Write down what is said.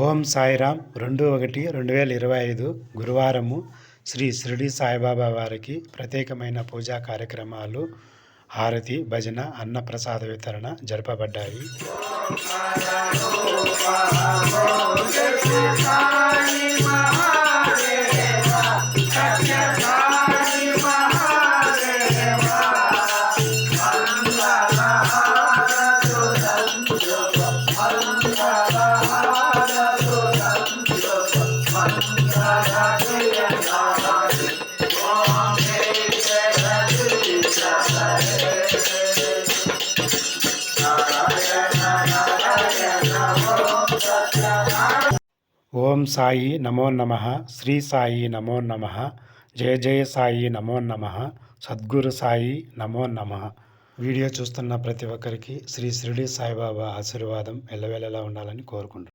ఓం సాయిరామ్ రెండు ఒకటి రెండు వేల ఇరవై ఐదు గురువారము శ్రీ షిరిడి సాయిబాబా వారికి ప్రత్యేకమైన పూజా కార్యక్రమాలు హారతి భజన అన్నప్రసాద వితరణ జరపబడ్డాయి. ఓం సాయి నమో నమ శ్రీ సాయి నమో నమ జయ జయ సాయి నమో నమ సద్గురు సాయి నమో నమ. వీడియో చూస్తున్న ప్రతి ఒక్కరికి శ్రీ షిరిడి సాయిబాబా ఆశీర్వాదం ఎల్లవేళలా ఉండాలని కోరుకుంటున్నాను